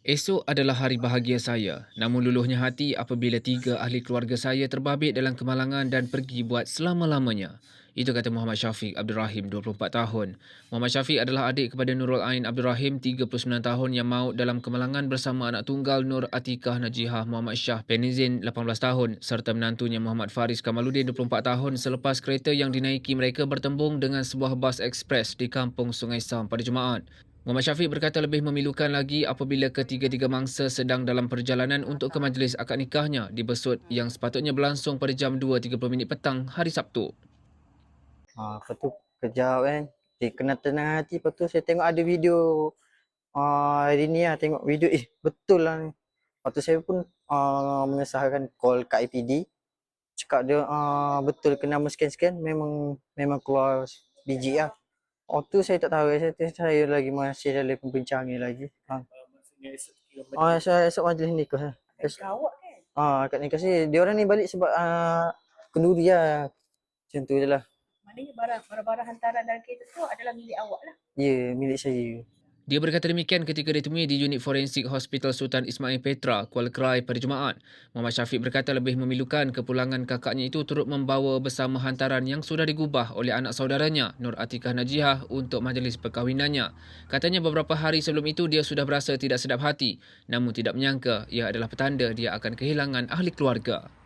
Esok adalah hari bahagia saya. Namun luluhnya hati apabila tiga ahli keluarga saya terbabit dalam kemalangan dan pergi buat selama-lamanya. Itu kata Muhammad Syafiq Abdul Rahim, 24 tahun. Muhammad Syafiq adalah adik kepada Nurul Ain Abdul Rahim, 39 tahun yang maut dalam kemalangan bersama anak tunggal Nur Atikah Najihah Muhammad Shah Penizin, 18 tahun serta menantunya Muhammad Faris Kamaluddin, 24 tahun selepas kereta yang dinaiki mereka bertembung dengan sebuah bas ekspres di kampung Sungai Sam pada Jumaat. Muhammad Syafiq berkata lebih memilukan lagi apabila ketiga-tiga mangsa sedang dalam perjalanan untuk ke majlis akad nikahnya di Besut yang sepatutnya berlangsung pada jam 2.30 minit petang hari Sabtu. Ha, lepas tu kejap kan. Eh, kena tenang hati. Lepas tu saya tengok ada video uh, hari ni lah. Tengok video. Eh, betul lah ni. Lepas tu saya pun uh, mengesahkan call kat IPD. Cakap dia uh, betul kena scan-scan. Memang memang keluar biji lah. Oh tu saya tak tahu. Saya, saya lagi masih dalam pembincangan lagi. Ha. Oh, saya esok majlis ni kau. Esok awak kan? Ah, kat ni kasi dia orang ni balik sebab uh, kenduri lah. Macam tu je lah. Maknanya barang, barang-barang hantaran dalam kereta tu adalah milik awak lah. Ya, yeah, milik saya. Dia berkata demikian ketika ditemui di unit forensik Hospital Sultan Ismail Petra, Kuala Krai pada Jumaat. Muhammad Syafiq berkata lebih memilukan kepulangan kakaknya itu turut membawa bersama hantaran yang sudah digubah oleh anak saudaranya, Nur Atikah Najihah, untuk majlis perkahwinannya. Katanya beberapa hari sebelum itu dia sudah berasa tidak sedap hati, namun tidak menyangka ia adalah petanda dia akan kehilangan ahli keluarga.